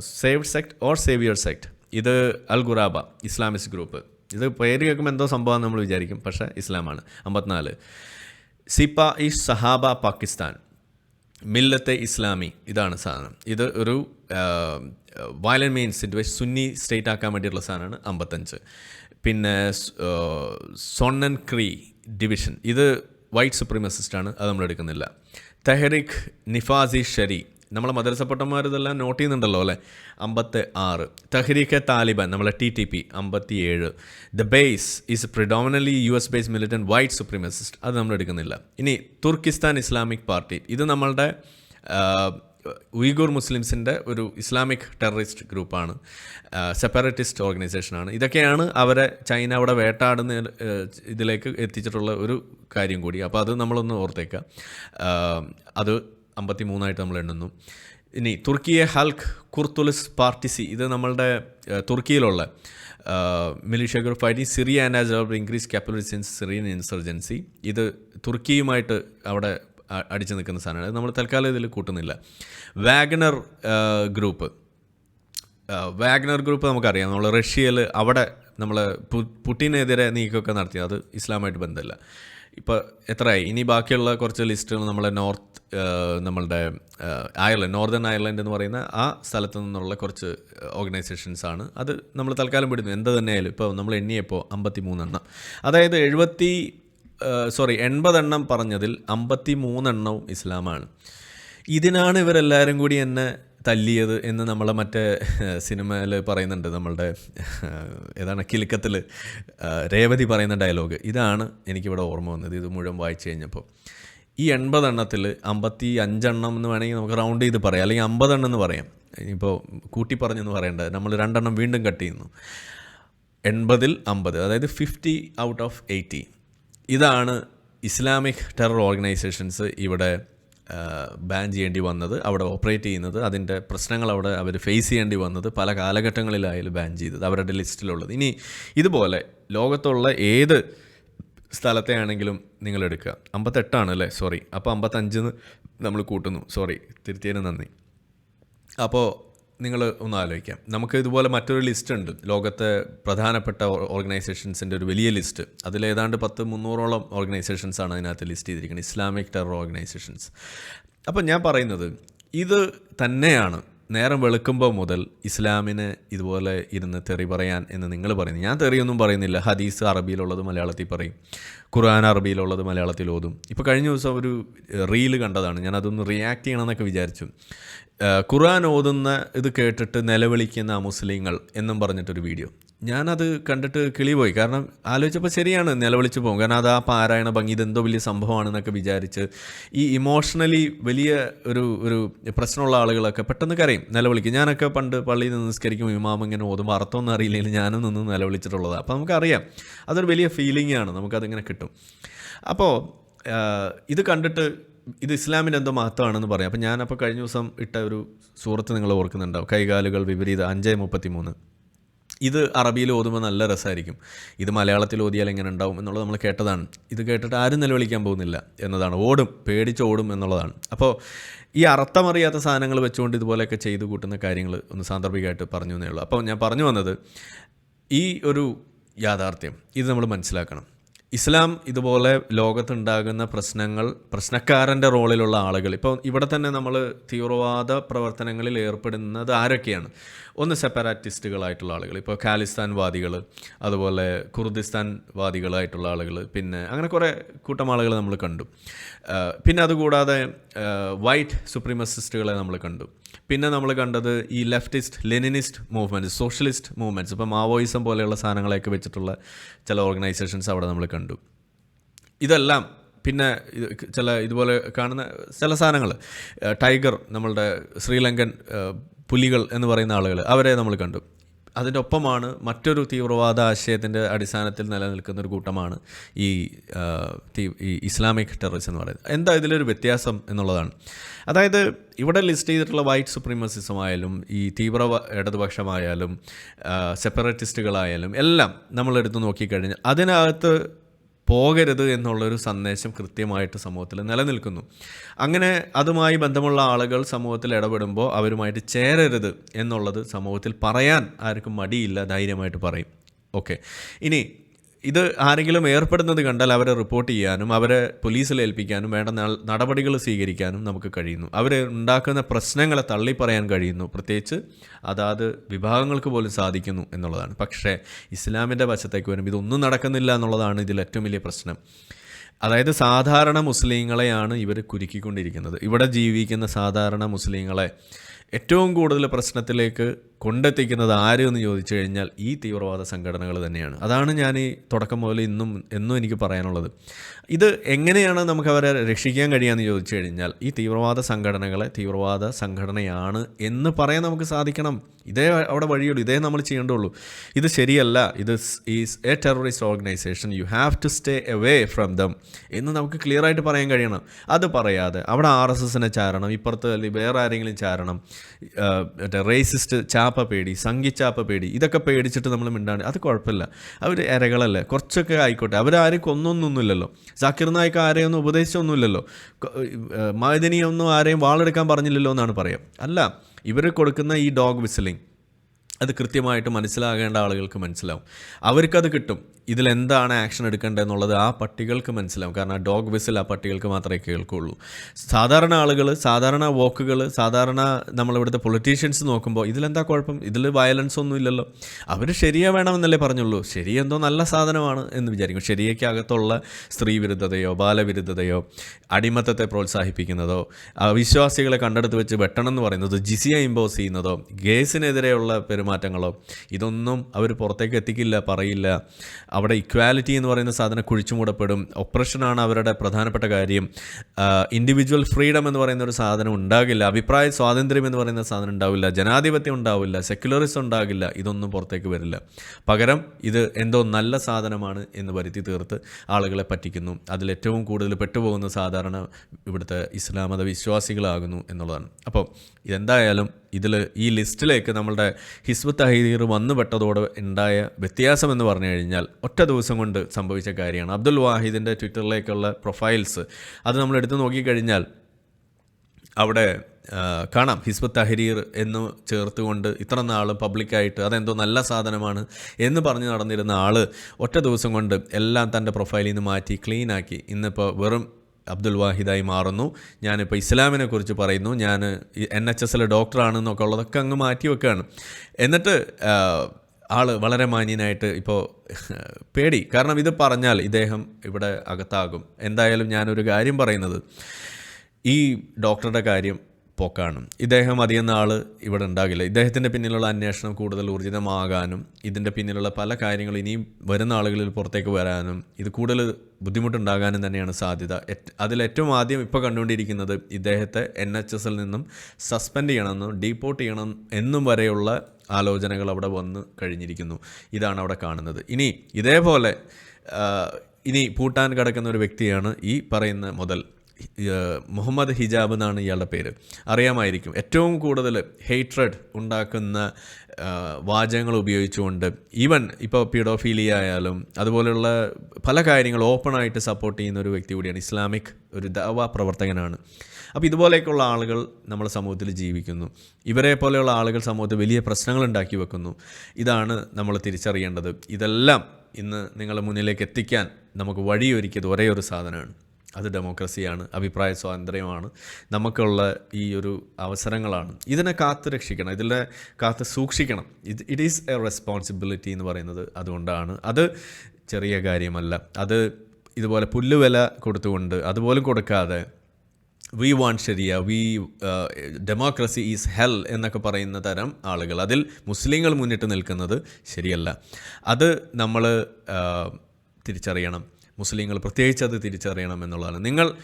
Speaker 1: saved sect or saviour sect ഇത് അൽ ഗുറാബ ഇസ്ലാമിസ്റ്റ് ഗ്രൂപ്പ്. ഇത് പേര് കേൾക്കുമ്പോൾ എന്തോ സംഭവം നമ്മൾ വിചാരിക്കും പക്ഷേ ഇസ്ലാമാണ്. അമ്പത്തിനാല്. സിപ്പ ഇ സഹാബ പാകിസ്ഥാൻ. മില്ലത്തെ ഇസ്ലാമി ഇതാണ് സാധനം. ഇത് ഒരു violent means situation Sunni state ആക്കാൻ വേണ്ടിയിട്ടുള്ള സാധനമാണ് അമ്പത്തഞ്ച്. പിന്നെ സൊണ്ണൻ ക്രീ ഡിവിഷൻ ഇത് വൈറ്റ് സുപ്രീമസിസ്റ്റാണ് അത് നമ്മൾ എടുക്കുന്നില്ല. തെഹറിക് നിഫാസി ഷരി നമ്മളെ മദ്രസപ്പെട്ടന്മാർ ഇതെല്ലാം നോട്ട് ചെയ്യുന്നുണ്ടല്ലോ അല്ലേ? അമ്പത്തി ആറ്. തഹ്രീഖെ താലിബാൻ നമ്മളെ ടി ടി പി അമ്പത്തി ഏഴ് the Base is predominantly U S based militant white supremacist അത് നമ്മൾ എടുക്കുന്നില്ല. ഇനി തുർക്കിസ്ഥാൻ ഇസ്ലാമിക് പാർട്ടി. ഇത് നമ്മളുടെ ഉയ്ഗൂർ മുസ്ലിംസിന്റെ ഒരു ഇസ്ലാമിക് ടെററിസ്റ്റ് ഗ്രൂപ്പാണ് സെപ്പറേറ്റിസ്റ്റ് ഓർഗനൈസേഷനാണ് ഇതൊക്കെയാണ് അവരെ ചൈന അവിടെ വേട്ടാടുന്ന ഇതിലേക്ക് എത്തിച്ചിട്ടുള്ള ഒരു കാര്യം കൂടി. അപ്പോൾ അത് നമ്മളൊന്ന് ഓർത്തേക്കുക ആഹ്, അത് അമ്പത്തി മൂന്നായിട്ട് നമ്മൾ എണ്ണുന്നു. ഇനി തുർക്കിയെ ഹൽക്ക് കുർത്തുലിസ് പാർട്ടിസി ഇത് നമ്മളുടെ തുർക്കിയിലുള്ള militia group fighting Syria and as increase capabilities in Syrian insurgency ഇത് തുർക്കിയുമായിട്ട് അവിടെ അടിച്ചു നിൽക്കുന്ന സാധനമാണ്. നമ്മൾ തൽക്കാലം ഇതിൽ കൂട്ടുന്നില്ല. വാഗണർ ഗ്രൂപ്പ് വാഗ്നർ ഗ്രൂപ്പ് നമുക്കറിയാം. നമ്മൾ റഷ്യയിൽ അവിടെ നമ്മൾ പുട്ടിനെതിരെ നീക്കമൊക്കെ നടത്തി. അത് ഇസ്ലാമായിട്ട് ബന്ധമില്ല. ഇപ്പോൾ എത്രയായി? ഇനി ബാക്കിയുള്ള കുറച്ച് ലിസ്റ്റുകൾ നമ്മളെ നോർത്ത് നമ്മളുടെ അയർലൻഡ് നോർത്തേൺ അയർലൻഡ് എന്ന് പറയുന്ന ആ സ്ഥലത്ത് നിന്നുള്ള കുറച്ച് ഓർഗനൈസേഷൻസ് ആണ്. അത് നമ്മൾ തൽക്കാലം വിടുന്നു. എന്ത് തന്നെയായാലും ഇപ്പോൾ നമ്മൾ എണ്ണിയപ്പോൾ അമ്പത്തി മൂന്നെണ്ണം അതായത് എഴുപത്തി സോറി എൺപതെണ്ണം പറഞ്ഞതിൽ അമ്പത്തി മൂന്നെണ്ണവും ഇസ്ലാമാണ്. ഇതിനാണ് ഇവരെല്ലാവരും കൂടി എന്നെ തല്ലിയത് എന്ന് നമ്മളെ മറ്റേ സിനിമയിൽ പറയുന്നുണ്ട്. നമ്മളുടെ ഏതാണ് കിലുക്കത്തിൽ രേവതി പറയുന്ന ഡയലോഗ്. ഇതാണ് എനിക്കിവിടെ ഓർമ്മ വന്നത്. ഇത് മുഴുവൻ വായിച്ചു കഴിഞ്ഞപ്പോൾ. ഈ എൺപതെണ്ണത്തിൽ അമ്പത്തി അഞ്ചെണ്ണം എന്ന് വേണമെങ്കിൽ നമുക്ക് റൗണ്ട് ചെയ്ത് പറയാം. അല്ലെങ്കിൽ അമ്പതെണ്ണം എന്ന് പറയാം. ഇപ്പോൾ കൂട്ടി പറഞ്ഞെന്ന് പറയേണ്ടത് നമ്മൾ രണ്ടെണ്ണം വീണ്ടും കട്ട് ചെയ്യുന്നു. എൺപതിൽ അമ്പത് അതായത് ഫിഫ്റ്റി ഔട്ട് ഓഫ് എയ്റ്റി ഇതാണ് ഇസ്ലാമിക് ടെറർ ഓർഗനൈസേഷൻസ് ഇവിടെ ബാൻ ചെയ്യേണ്ടി വന്നത് അവിടെ ഓപ്പറേറ്റ് ചെയ്യുന്നത്. അതിന്റെ പ്രശ്നങ്ങൾ അവിടെ അവർ ഫേസ് ചെയ്യേണ്ടി വന്നത് പല കാലഘട്ടങ്ങളിലായാലും ബാൻ ചെയ്തത് അവരുടെ ലിസ്റ്റിലുള്ളത് ഇനി ഇതുപോലെ ലോകത്തുള്ള ഏത് സ്ഥലത്തെ ആണെങ്കിലും നിങ്ങൾ എടുക്കുക അമ്പത്തെട്ടാണ് അല്ലേ സോറി അപ്പോൾ അമ്പത്തഞ്ച് നമ്മൾ കൂട്ടുന്നു. സോറി തിരുത്തിയതിന് നന്ദി. അപ്പോൾ നിങ്ങൾ ഒന്ന് ആലോചിക്കാം. നമുക്ക് ഇതുപോലെ മറ്റൊരു ലിസ്റ്റ് ഉണ്ട്. ലോകത്തെ പ്രധാനപ്പെട്ട ഓർഗനൈസേഷൻസിന്റെ ഒരു വലിയ ലിസ്റ്റ് അതിൽ അതിലേതാണ്ട് പത്ത് മുന്നൂറോളം ഓർഗനൈസേഷൻസ് ആണ് അതിനകത്ത് ലിസ്റ്റ് ചെയ്തിരിക്കുന്നത്. ഇസ്ലാമിക് ടെറർ ഓർഗനൈസേഷൻസ് അപ്പോൾ ഞാൻ പറയുന്നത് ഇത് തന്നെയാണ് നേരം വെളുക്കുമ്പോൾ മുതൽ ഇസ്ലാമിന് ഇതുപോലെ ഇരുന്ന് തെറി പറയാൻ എന്ന് നിങ്ങൾ പറയുന്നു. ഞാൻ തെറിയൊന്നും പറയുന്നില്ല. ഹദീസ് അറബിയിലുള്ളത് മലയാളത്തിൽ പറയും. ഖുർആൻ അറബിയിലുള്ളത് മലയാളത്തിൽ ഓതും. ഇപ്പോൾ കഴിഞ്ഞ ദിവസം ഒരു റീൽ കണ്ടതാണ്. ഞാൻ അതൊന്ന് റിയാക്ട് ചെയ്യണമെന്നൊക്കെ വിചാരിച്ചു. ഖുർആൻ ഓതുന്ന ഇത് കേട്ടിട്ട് നിലവിളിക്കുന്ന മുസ്ലിങ്ങൾ എന്നും പറഞ്ഞിട്ടൊരു വീഡിയോ. ഞാനത് കണ്ടിട്ട് കിളി പോയി കാരണം ആലോചിച്ചപ്പോൾ ശരിയാണ് നിലവിളിച്ച് പോകും. കാരണം അത് ആ പാരായണ ഭംഗി ഇതെന്തോ വലിയ സംഭവമാണെന്നൊക്കെ വിചാരിച്ച് ഈ ഇമോഷണലി വലിയ ഒരു ഒരു പ്രശ്നമുള്ള ആളുകളൊക്കെ പെട്ടെന്ന് കരയും നിലവിളിക്കും. ഞാനൊക്കെ പണ്ട് പള്ളിയിൽ നിന്ന് നിസ്കരിക്കും ഇമാം ഇങ്ങനെ ഓതുമ്പോൾ അർത്ഥമൊന്നും അറിയില്ലെങ്കിൽ ഞാനും നിന്ന് നിലവിളിച്ചിട്ടുള്ളത്. അപ്പോൾ നമുക്കറിയാം അതൊരു വലിയ ഫീലിംഗ് ആണ്. നമുക്കതിങ്ങനെ കിട്ടും. അപ്പോൾ ഇത് കണ്ടിട്ട് ഇത് ഇസ്ലാമിന്റെ എന്തോ മഹത്വമാണെന്ന് പറയാം. അപ്പോൾ ഞാനപ്പോൾ കഴിഞ്ഞ ദിവസം ഇട്ട ഒരു സുഹൃത്ത് നിങ്ങൾ ഓർക്കുന്നുണ്ടാവും. കൈകാലുകൾ വിപരീത. അഞ്ച് മുപ്പത്തി മൂന്ന് ഇത് അറബിയിൽ ഓതുമ്പോൾ നല്ല രസമായിരിക്കും. ഇത് മലയാളത്തിൽ ഓതിയാൽ എങ്ങനെ ഉണ്ടാവും എന്നുള്ളത് നമ്മൾ കേട്ടതാണ്. ഇത് കേട്ടിട്ട് ആരും നിലവിളിക്കാൻ പോകുന്നില്ല എന്നതാണ്. ഓടും പേടിച്ച് ഓടും എന്നുള്ളതാണ്. അപ്പോൾ ഈ അർത്ഥമറിയാത്ത സാധനങ്ങൾ വെച്ചുകൊണ്ട് ഇതുപോലെയൊക്കെ ചെയ്തു കൂട്ടുന്ന കാര്യങ്ങൾ ഒന്ന് സാന്ദർഭികമായിട്ട് പറഞ്ഞു എന്നേ ഉള്ളൂ. അപ്പോൾ ഞാൻ പറഞ്ഞു വന്നത് ഈ ഒരു യാഥാർത്ഥ്യം. ഇത് നമ്മൾ മനസ്സിലാക്കണം. ഇസ്ലാം ഇതുപോലെ ലോകത്തുണ്ടാകുന്ന പ്രശ്നങ്ങൾ പ്രശ്നക്കാരന്റെ റോളിലുള്ള ആളുകൾ. ഇപ്പോൾ ഇവിടെ തന്നെ നമ്മൾ തീവ്രവാദ പ്രവർത്തനങ്ങളിൽ ഏർപ്പെടുന്നത് ആരൊക്കെയാണ്? ഒന്ന് സെപ്പറാറ്റിസ്റ്റുകളായിട്ടുള്ള ആളുകൾ. ഇപ്പോൾ ഖാലിസ്ഥാൻ വാദികൾ അതുപോലെ കുർദിസ്ഥാൻ വാദികളായിട്ടുള്ള ആളുകൾ പിന്നെ അങ്ങനെ കുറേ കൂട്ടം ആളുകൾ നമ്മൾ കണ്ടു. പിന്നെ അതുകൂടാതെ വൈറ്റ് സുപ്രീമസിസ്റ്റുകളെ നമ്മൾ കണ്ടു. പിന്നെ നമ്മൾ കണ്ടത് ഈ leftist Leninist movements socialist movements ഇപ്പോൾ മാവോയിസം പോലെയുള്ള സാധനങ്ങളെയൊക്കെ വെച്ചിട്ടുള്ള ചില ഓർഗനൈസേഷൻസ് അവിടെ നമ്മൾ കണ്ടു. ഇതെല്ലാം പിന്നെ ചില ഇതുപോലെ കാണുന്ന ചില സാധനങ്ങൾ ടൈഗർ നമ്മളുടെ ശ്രീലങ്കൻ പുലികൾ എന്ന് പറയുന്ന ആളുകൾ അവരെ നമ്മൾ കണ്ടു. അതിന്റെ ഒപ്പമാണ് മറ്റൊരു തീവ്രവാദ ആശയത്തിന്റെ അടിസ്ഥാനത്തിൽ നിലനിൽക്കുന്ന ഒരു കൂട്ടമാണ് ഈ ഈ ഇസ്ലാമിക് ടെററിസം എന്ന് പറയുന്നത്. എന്താ ഇതിലൊരു വ്യത്യാസം എന്നുള്ളതാണ്. അതായത് ഇവിടെ ലിസ്റ്റ് ചെയ്തിട്ടുള്ള വൈറ്റ് സുപ്രീമസിസം ആയാലും ഈ തീവ്ര ഇടതുപക്ഷമായാലും സെപ്പറേറ്റിസ്റ്റുകളായാലും എല്ലാം നമ്മളെടുത്ത് നോക്കിക്കഴിഞ്ഞാൽ അതിനകത്ത് പോകരുത് എന്നുള്ളൊരു സന്ദേശം കൃത്യമായിട്ട് സമൂഹത്തിൽ നിലനിൽക്കുന്നു. അങ്ങനെ അതുമായി ബന്ധമുള്ള ആളുകൾ സമൂഹത്തിൽ ഇടപെടുമ്പോൾ അവരുമായിട്ട് ചേരരുത് എന്നുള്ളത് സമൂഹത്തിൽ പറയാൻ ആർക്കും മടിയില്ല ധൈര്യമായിട്ട് പറയും. ഓക്കെ. ഇനി ഇത് ആരെങ്കിലും ഏർപ്പെടുന്നത് കണ്ടാൽ അവരെ റിപ്പോർട്ട് ചെയ്യാനും അവരെ പോലീസിൽ ഏൽപ്പിക്കാനും വേണ്ട നടപടികൾ സ്വീകരിക്കാനും നമുക്ക് കഴിയുന്നു. അവർ ഉണ്ടാക്കുന്ന പ്രശ്നങ്ങളെ തള്ളിപ്പറയാൻ കഴിയുന്നു. പ്രത്യേകിച്ച് അതാത് വിഭാഗങ്ങൾക്ക് പോലും സാധിക്കുന്നു എന്നുള്ളതാണ്. പക്ഷേ ഇസ്ലാമിന്റെ വശത്തേക്ക് വരും ഇതൊന്നും നടക്കുന്നില്ല എന്നുള്ളതാണ് ഇതിൽ ഏറ്റവും വലിയ പ്രശ്നം. അതായത് സാധാരണ മുസ്ലിങ്ങളെയാണ് ഇവർ കുരുക്കിക്കൊണ്ടിരിക്കുന്നത്. ഇവിടെ ജീവിക്കുന്ന സാധാരണ മുസ്ലിങ്ങളെ ഏറ്റവും കൂടുതൽ പ്രശ്നത്തിലേക്ക് കൊണ്ടെത്തിക്കുന്നത് ആര് എന്ന് ചോദിച്ചു കഴിഞ്ഞാൽ ഈ തീവ്രവാദ സംഘടനകൾ തന്നെയാണ്. അതാണ് ഞാൻ ഈ തുടക്കം മുതൽ ഇന്നും എന്നും എനിക്ക് പറയാനുള്ളത്. ഇത് എങ്ങനെയാണ് നമുക്ക് അവരെ രക്ഷിക്കാൻ കഴിയാമെന്ന് ചോദിച്ചു കഴിഞ്ഞാൽ ഈ തീവ്രവാദ സംഘടനകളെ തീവ്രവാദ സംഘടനയാണ് എന്ന് പറയാൻ നമുക്ക് സാധിക്കണം. ഇതേ അവിടെ വഴിയുള്ളൂ ഇതേ നമ്മൾ ചെയ്യേണ്ടുള്ളൂ. ഇത് ശരിയല്ല. ഇത് is a terrorist organisation you have to stay away from them എന്ന് നമുക്ക് ക്ലിയർ ആയിട്ട് പറയാൻ കഴിയണം. അത് പറയാതെ അവിടെ ആർ എസ് എസിനെ ചാരണം ഇപ്പുറത്ത് അല്ലെങ്കിൽ വേറെ ആരെങ്കിലും ചാരണം മറ്റേ റേസിസ്റ്റ് ചാപ്പ പേടി സംഘിച്ചാപ്പ പേടി ഇതൊക്കെ പേടിച്ചിട്ട് നമ്മൾ മിണ്ടാണ് അത് കുഴപ്പമില്ല. അവർ ഇരകളല്ലേ കുറച്ചൊക്കെ ആയിക്കോട്ടെ. അവരാരും കൊന്നൊന്നൊന്നുമില്ലല്ലോ. സാക്കിർ നായിക്ക് ആരെയും ഒന്നും ഉപദേശിച്ചൊന്നുമില്ലല്ലോ. മൈദനിയൊന്നും ആരെയും വാളെടുക്കാൻ പറഞ്ഞില്ലല്ലോ എന്നാണ് പറയാം. അല്ല ഇവർ കൊടുക്കുന്ന ഈ ഡോഗ് വിസിലിംഗ് അത് കൃത്യമായിട്ട് മനസ്സിലാകേണ്ട ആളുകൾക്ക് മനസ്സിലാവും. അവർക്കത് കിട്ടും. ഇതിലെന്താണ് ആക്ഷൻ എടുക്കേണ്ടതെന്നുള്ളത് ആ പട്ടികൾക്ക് മനസ്സിലാവും. കാരണം ഡോഗ് വിസിൽ ആ പട്ടികൾക്ക് മാത്രമേ കേൾക്കുള്ളൂ. സാധാരണ ആളുകൾ സാധാരണ വോക്കുകൾ സാധാരണ നമ്മളിവിടുത്തെ പൊളിറ്റീഷ്യൻസ് നോക്കുമ്പോൾ ഇതിലെന്താ കുഴപ്പം? ഇതിൽ വയലൻസ് ഒന്നും ഇല്ലല്ലോ. അവർ ശരിയാ വേണമെന്നല്ലേ പറഞ്ഞുള്ളൂ. ശരി എന്തോ നല്ല സാധനമാണ് എന്ന് വിചാരിക്കും. ശരിയക്കകത്തുള്ള സ്ത്രീ വിരുദ്ധതയോ ബാലവിരുദ്ധതയോ അടിമത്തത്തെ പ്രോത്സാഹിപ്പിക്കുന്നതോ അവിശ്വാസികളെ കണ്ടെടുത്ത് വെച്ച് വെട്ടണം എന്ന് പറയുന്നത് ജിസിയ ഇമ്പോസ് ചെയ്യുന്നതോ ഗേസിനെതിരെയുള്ള പെരുമാറ്റങ്ങളോ? ഇതൊന്നും അവർ പുറത്തേക്ക് എത്തിക്കില്ല പറയില്ല. അവിടെ ഇക്വാലിറ്റി എന്ന് പറയുന്ന സാധനം കുഴിച്ചുമൂടപ്പെടും. ഒപ്രഷനാണ് അവരുടെ പ്രധാനപ്പെട്ട കാര്യം. ഇൻഡിവിജ്വൽ ഫ്രീഡം എന്ന് പറയുന്ന ഒരു സാധനം ഉണ്ടാകില്ല. അഭിപ്രായ സ്വാതന്ത്ര്യം എന്ന് പറയുന്ന സാധനം ഉണ്ടാവില്ല. ജനാധിപത്യം ഉണ്ടാവില്ല. സെക്യുലറിസം ഉണ്ടാകില്ല. ഇതൊന്നും പുറത്തേക്ക് വരില്ല. പകരം ഇത് എന്തോ നല്ല സാധനമാണ് എന്ന് വരുത്തി തീർത്ത് ആളുകളെ പറ്റിക്കുന്നു. അതിലേറ്റവും കൂടുതൽ പെട്ടുപോകുന്ന സാധാരണ ഇവിടുത്തെ ഇസ്ലാം മത വിശ്വാസികളാകുന്നു എന്നുള്ളതാണ്. അപ്പോൾ ഇതെന്തായാലും ഇതിൽ ഈ ലിസ്റ്റിലേക്ക് നമ്മളുടെ ഹിസ്ബു തഹീർ വന്നുപെട്ടതോടെ ഉണ്ടായ വ്യത്യാസം എന്ന് പറഞ്ഞു കഴിഞ്ഞാൽ ഒറ്റ ദിവസം കൊണ്ട് സംഭവിച്ച കാര്യമാണ്. അബ്ദുൽ വാഹിദിന്റെ ട്വിറ്ററിലേക്കുള്ള പ്രൊഫൈൽസ് അത് നമ്മൾ എടുത്തു നോക്കിക്കഴിഞ്ഞാൽ അവിടെ കാണാം. ഹിസ്ബു തഹരീർ എന്ന് ചേർത്തുകൊണ്ട് ഇത്ര നാൾ പബ്ലിക്കായിട്ട് അതെന്തോ നല്ല സാധനമാണ് എന്ന് പറഞ്ഞ് നടന്നിരുന്ന ആൾ ഒറ്റ ദിവസം കൊണ്ട് എല്ലാം തന്റെ പ്രൊഫൈലിൽ നിന്ന് മാറ്റി ക്ലീനാക്കി ഇന്നിപ്പോൾ വെറും അബ്ദുൽ വാഹിദായി മാറുന്നു. ഞാനിപ്പോൾ ഇസ്ലാമിനെ കുറിച്ച് പറയുന്നു. ഞാൻ എൻ എച്ച് എസിലെ ഡോക്ടറാണെന്നൊക്കെ ഉള്ളതൊക്കെ അങ്ങ് മാറ്റി വെക്കുകയാണ്. എന്നിട്ട് ആൾ വളരെ മാന്യനായിട്ട് ഇപ്പോൾ പേടി. കാരണം ഇത് പറഞ്ഞാൽ ഇദ്ദേഹം ഇവിടെ അകത്താകും. എന്തായാലും ഞാനൊരു കാര്യം പറയുന്നത്. ഈ ഡോക്ടറുടെ കാര്യം പോക്കാണ്. ഇദ്ദേഹം അധികം നാൾ ഇവിടെ ഉണ്ടാകില്ല. ഇദ്ദേഹത്തിന്റെ പിന്നിലുള്ള അന്വേഷണം കൂടുതൽ ഊർജിതമാകാനും ഇതിന്റെ പിന്നിലുള്ള പല കാര്യങ്ങളും ഇനിയും വരുന്ന ആളുകളിൽ പുറത്തേക്ക് വരാനും ഇത് കൂടുതൽ ബുദ്ധിമുട്ടുണ്ടാകാനും തന്നെയാണ് സാധ്യത. അതിലേറ്റവും ആദ്യം ഇപ്പോൾ കണ്ടുകൊണ്ടിരിക്കുന്നത് ഇദ്ദേഹത്തെ എൻ എച്ച് എസിൽ നിന്നും സസ്പെൻഡ് ചെയ്യണമെന്നും ഡീപ്പോർട്ട് ചെയ്യണം എന്നും വരെയുള്ള ആലോചനകൾ അവിടെ വന്ന് കഴിഞ്ഞിരിക്കുന്നു. ഇതാണ് അവിടെ കാണുന്നത്. ഇനി ഇതേപോലെ ഇനി പൂട്ടാൻ കിടക്കുന്ന ഒരു വ്യക്തിയാണ് ഈ പറയുന്ന മുതൽ. മുഹമ്മദ് ഹിജാബ് എന്നാണ് ഇയാളുടെ പേര്. അറിയാമായിരിക്കും ഏറ്റവും കൂടുതൽ ഹെയ്ട്രഡ് ഉണ്ടാക്കുന്ന വാചകങ്ങൾ ഉപയോഗിച്ചുകൊണ്ട് ഈവൻ ഇപ്പോൾ പീഡോഫീലിയ ആയാലും അതുപോലെയുള്ള പല കാര്യങ്ങൾ ഓപ്പണായിട്ട് സപ്പോർട്ട് ചെയ്യുന്ന ഒരു വ്യക്തി കൂടിയാണ് ഇസ്ലാമിക് ഒരു ദവ പ്രവർത്തകനാണ്. അപ്പോൾ ഇതുപോലെയൊക്കെയുള്ള ആളുകൾ നമ്മുടെ സമൂഹത്തിൽ ജീവിക്കുന്നു. ഇവരെ പോലെയുള്ള ആളുകൾ സമൂഹത്തിൽ വലിയ പ്രശ്നങ്ങൾ ഉണ്ടാക്കി വെക്കുന്നു. ഇതാണ് നമ്മൾ തിരിച്ചറിയേണ്ടത്. ഇതെല്ലാം ഇന്ന് നിങ്ങളുടെ മുന്നിലേക്ക് എത്തിക്കാൻ നമുക്ക് വഴിയൊരുക്കിയത് ഒരേ ഒരു സാധനമാണ്. അത് ഡെമോക്രസിയാണ് അഭിപ്രായ സ്വാതന്ത്ര്യമാണ് നമുക്കുള്ള ഈ ഒരു അവസരങ്ങളാണ്. ഇതിനെ കാത്തു രക്ഷിക്കണം ഇതിനെ കാത്ത് സൂക്ഷിക്കണം. ഇത് ഇറ്റ് ഈസ് എ റെസ്പോൺസിബിലിറ്റി എന്ന് പറയുന്നത് അതുകൊണ്ടാണ്. അത് ചെറിയ കാര്യമല്ല. അത് ഇതുപോലെ പുല്ലുവില കൊടുത്തുകൊണ്ട് അതുപോലും കൊടുക്കാതെ we want Sharia we democracy is hell എന്നൊക്കെ പറയുന്ന തരം ആളുകൾ അതിൽ മുസ്ലിങ്ങൾ മുന്നിട്ട് നിൽക്കുന്നത് ശരിയല്ല. അത് നമ്മൾ തിരിച്ചറിയണം. മുസ്ലിങ്ങൾ പ്രത്യേകിച്ച് അത് തിരിച്ചറിയണം എന്നുള്ളതാണ്. നിങ്ങൾ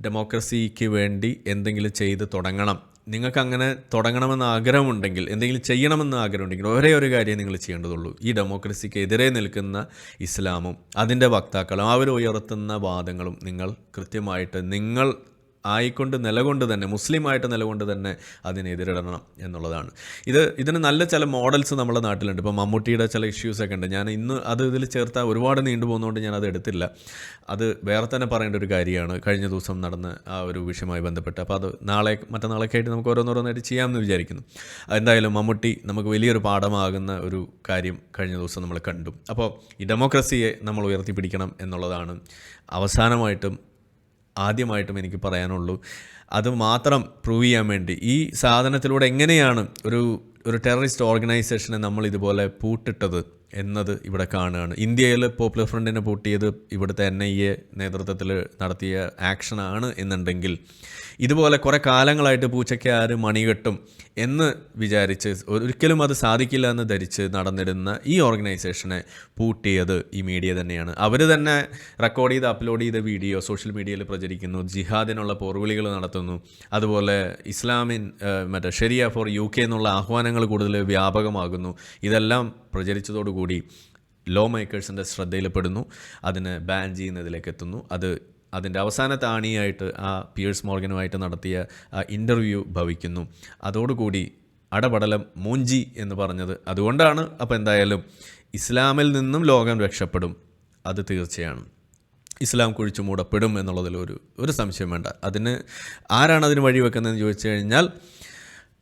Speaker 1: ഡെമോക്രസിക്ക് വേണ്ടി എന്തെങ്കിലും ചെയ്ത് തുടങ്ങണം. നിങ്ങൾക്ക് അങ്ങനെ തുടങ്ങണമെന്ന് ആഗ്രഹമുണ്ടെങ്കിൽ എന്തെങ്കിലും ചെയ്യണമെന്ന് ആഗ്രഹമുണ്ടെങ്കിൽ ഒരേ ഒരു കാര്യം നിങ്ങൾ ചെയ്യേണ്ടതുള്ളൂ. ഈ ഡെമോക്രസിക്ക് എതിരെ നിൽക്കുന്ന ഇസ്ലാമും അതിന്റെ വക്താക്കളും അവർ ഉയർത്തുന്ന വാദങ്ങളും നിങ്ങൾ കൃത്യമായിട്ട് നിങ്ങൾ ആയിക്കൊണ്ട് നിലകൊണ്ട് തന്നെ മുസ്ലിമായിട്ട് നിലകൊണ്ട് തന്നെ അതിനെ അതിനെതിരിടണം എന്നുള്ളതാണ്. ഇത് ഇതിന് നല്ല ചില മോഡൽസ് നമ്മുടെ നാട്ടിലുണ്ട്. ഇപ്പോൾ മമ്മൂട്ടിയുടെ ചില ഇഷ്യൂസൊക്കെ ഉണ്ട്. ഞാൻ ഇന്ന് അത് ഇതിൽ ചേർത്താൽ ഒരുപാട് നീണ്ടു പോകുന്നതുകൊണ്ട് ഞാൻ അത് എടുത്തില്ല. അത് വേറെ തന്നെ പറയേണ്ട ഒരു കാര്യമാണ്. കഴിഞ്ഞ ദിവസം നടന്ന ആ ഒരു വിഷയമായി ബന്ധപ്പെട്ട്. അപ്പോൾ അത് നാളെ മറ്റന്നാളൊക്കെ ആയിട്ട് നമുക്ക് ഓരോന്നോരോന്നായിട്ട് ചെയ്യാമെന്ന് വിചാരിക്കുന്നു. എന്തായാലും മമ്മൂട്ടി നമുക്ക് വലിയൊരു പാഠമാകുന്ന ഒരു കാര്യം കഴിഞ്ഞ ദിവസം നമ്മൾ കണ്ടു. അപ്പോൾ ഈ ഡെമോക്രസിയെ നമ്മൾ ഉയർത്തിപ്പിടിക്കണം എന്നുള്ളതാണ് അവസാനമായിട്ടും ആദ്യമായിട്ടും എനിക്ക് പറയാനുള്ളൂ. അത് മാത്രം പ്രൂവ് ചെയ്യാൻ വേണ്ടി. ഈ സാധനത്തിലൂടെ എങ്ങനെയാണ് ഒരു ഒരു ടെററിസ്റ്റ് ഓർഗനൈസേഷനെ നമ്മൾ ഇതുപോലെ പൂട്ടിട്ടത്? എന്നത് ഇവിടെ കാണുകയാണ്. ഇന്ത്യയിൽ പോപ്പുലർ ഫ്രണ്ടിനെ പൂട്ടിയത് ഇവിടുത്തെ എൻ ഐ എ നേതൃത്വത്തിൽ നടത്തിയ ആക്ഷനാണ് എന്നുണ്ടെങ്കിൽ ഇതുപോലെ കുറേ കാലങ്ങളായിട്ട് പൂച്ചയ്ക്ക് ആര് മണികെട്ടും എന്ന് വിചാരിച്ച് ഒരിക്കലും അത് സാധിക്കില്ല എന്ന് ധരിച്ച് നടന്നിരുന്ന ഈ ഓർഗനൈസേഷനെ പൂട്ടിയത് ഈ മീഡിയ തന്നെയാണ്. അവർ തന്നെ റെക്കോർഡ് ചെയ്ത് അപ്ലോഡ് ചെയ്ത വീഡിയോ സോഷ്യൽ മീഡിയയിൽ പ്രചരിക്കുന്നു ജിഹാദിനുള്ള പോർവിളികൾ നടത്തുന്നു അതുപോലെ ഇസ്ലാമിൻ മറ്റേ ഷെരിയ ഫോർ യു കെ എന്നുള്ള ആഹ്വാനങ്ങൾ കൂടുതൽ വ്യാപകമാകുന്നു. ഇതെല്ലാം പ്രചരിച്ചതോടുകൂടി ലോ മേക്കേഴ്സിന്റെ ശ്രദ്ധയിൽപ്പെടുന്നു. അതിനെ ബാൻ ചെയ്യുന്നതിലേക്ക് എത്തുന്നു അത് അതിന്റെ അവസാനത്തെ ആണിയായിട്ട് ആ പിയേഴ്സ് മോർഗനുമായിട്ട് നടത്തിയ ആ ഇന്റർവ്യൂ ഭവിക്കുന്നു. അതോടുകൂടി അടപടലം മൂഞ്ചി എന്ന് പറഞ്ഞത് അതുകൊണ്ടാണ്. അപ്പോൾ എന്തായാലും ഇസ്ലാമിൽ നിന്നും ലോകം രക്ഷപ്പെടും. അത് തീർച്ചയാണ്. ഇസ്ലാം കുഴിച്ചു മൂടപ്പെടും എന്നുള്ളതിൽ ഒരു ഒരു സംശയം വേണ്ട. അതിന് ആരാണ് അതിന് വഴിവെക്കുന്നതെന്ന് ചോദിച്ചു കഴിഞ്ഞാൽ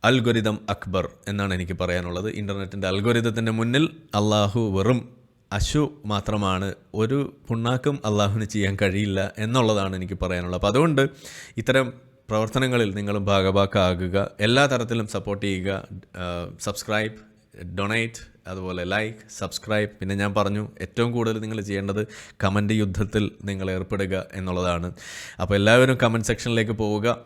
Speaker 1: അൽഗോരിതം അക്ബർ എന്നാണ് എനിക്ക് പറയാനുള്ളത്. ഇന്റർനെറ്റിന്റെ അൽഗൊരിതത്തിന്റെ മുന്നിൽ അള്ളാഹു വെറും അശു മാത്രമാണ്. ഒരു പുണ്ണാക്കും അള്ളാഹുവിന് ചെയ്യാൻ കഴിയില്ല എന്നുള്ളതാണ് എനിക്ക് പറയാനുള്ളത്. അപ്പോൾ അതുകൊണ്ട് ഇത്തരം പ്രവർത്തനങ്ങളിൽ നിങ്ങളും ഭാഗഭാക്കാകുക. എല്ലാ തരത്തിലും സപ്പോർട്ട് ചെയ്യുക. സബ്സ്ക്രൈബ് ഡൊണേറ്റ് അതുപോലെ ലൈക്ക് സബ്സ്ക്രൈബ് പിന്നെ ഞാൻ പറഞ്ഞു ഏറ്റവും കൂടുതൽ നിങ്ങൾ ചെയ്യേണ്ടത് കമന്റ് യുദ്ധത്തിൽ നിങ്ങൾ ഏർപ്പെടുക എന്നുള്ളതാണ്. അപ്പോൾ എല്ലാവരും കമന്റ് സെക്ഷനിലേക്ക് പോവുക.